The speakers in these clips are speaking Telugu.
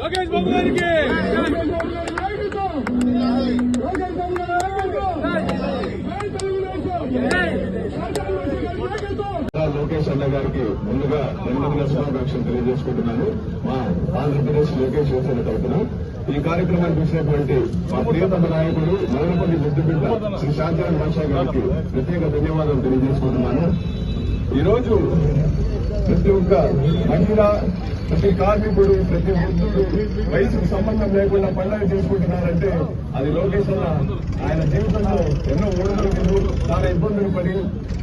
లోకేష్ బాబు గారికి. లోకేష్ అన్న గారికి ముందుగా జన్మదిన శుభాకాంక్షలు తెలియజేసుకుంటున్నాను. మా ఆంధ్రప్రదేశ్ లోకేష్ యువసేన తరఫున ఈ కార్యక్రమానికి వచ్చినటువంటి మా ప్రియతమ నాయకుడు మదనపల్లి ముద్దుబిడ్డ శ్రీ శాంతిరామ్ భాషా గారికి ప్రత్యేక ధన్యవాదాలు తెలియజేసుకుంటున్నాను. ఈ రోజు ప్రతి ఒక్క మహిళ ప్రతి కార్మికుడు ప్రతి వృద్ధుడు వయసుకు సంబంధం లేకుండా పండుగ చేసుకుంటున్నారంటే అది లోకేష్ అన్న ఆయన జీవితంలో ఎన్నో ఓడలు చాలా ఇబ్బందులు పడి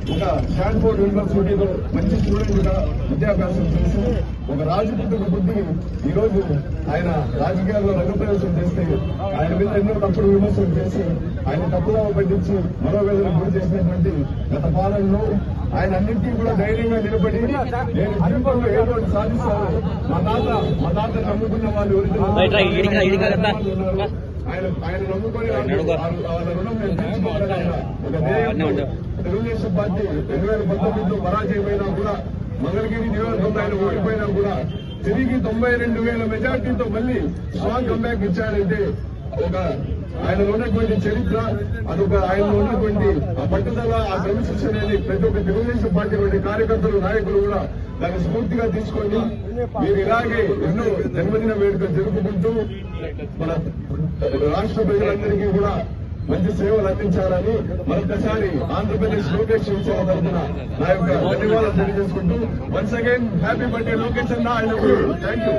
ఒక స్టాన్ఫోర్డ్ యూనివర్సిటీలో మంచి స్టూడెంట్గా విద్యాభ్యాసం చేసి ఒక రాజపుత్రుడు బుద్ధి ఈరోజు ఆయన రాజకీయాల్లో రంగప్రవేశం చేస్తే ఆయన మీద ఎన్నో తప్పుడు విమర్శలు చేసి ఆయన తప్పుగా పట్టించి మరో వేదన గురి చేసినటువంటి గత పాలనలో ఆయన అన్నింటినీ కూడా ధైర్యంగా నిలబడి నేను జీవితంలో ఏదో ఒకటి సాధిస్తాను. మా తాత మా తాత నమ్ముకున్న వాళ్ళు ఆయన ఆయన నమ్ముకొని వాళ్ళు- రుణం నేను ఒక తెలుగుదేశం పార్టీ రెండు వేల పంతొమ్మిదిలో పరాజయమైనా కూడా మంగళగిరి నియోజకవర్గంలో ఆయన ఓడిపోయినా కూడా తిరిగి తొంభై రెండు వేల మెజార్టీతో మళ్ళీ స్ట్రాంగ్ కంబ్యాక్ ఇచ్చాడంటే ఒక ఆయనలో ఉన్నటువంటి చరిత్ర అదొక ఆయన ఉన్నటువంటి ఆ పట్టుదల ఆ క్రమశిక్షణ అనేది ప్రతి ఒక్క తెలుగుదేశం పార్టీ వంటి కార్యకర్తలు నాయకులు కూడా దాన్ని స్ఫూర్తిగా తీసుకొని మీరు ఇలాగే ఎన్నో జన్మదిన వేడుకలు జరుపుకుంటూ మన రాష్ట్ర ప్రజలందరికీ కూడా మంచి సేవలు అందించాలని మరొకసారి ఆంధ్రప్రదేశ్ లోకేష్ శివసేన తరఫున నా యొక్క ధన్యవాదాలు తెలియజేసుకుంటూ once again happy birthday Lokesh అన్న ఆయన థ్యాంక్ యూ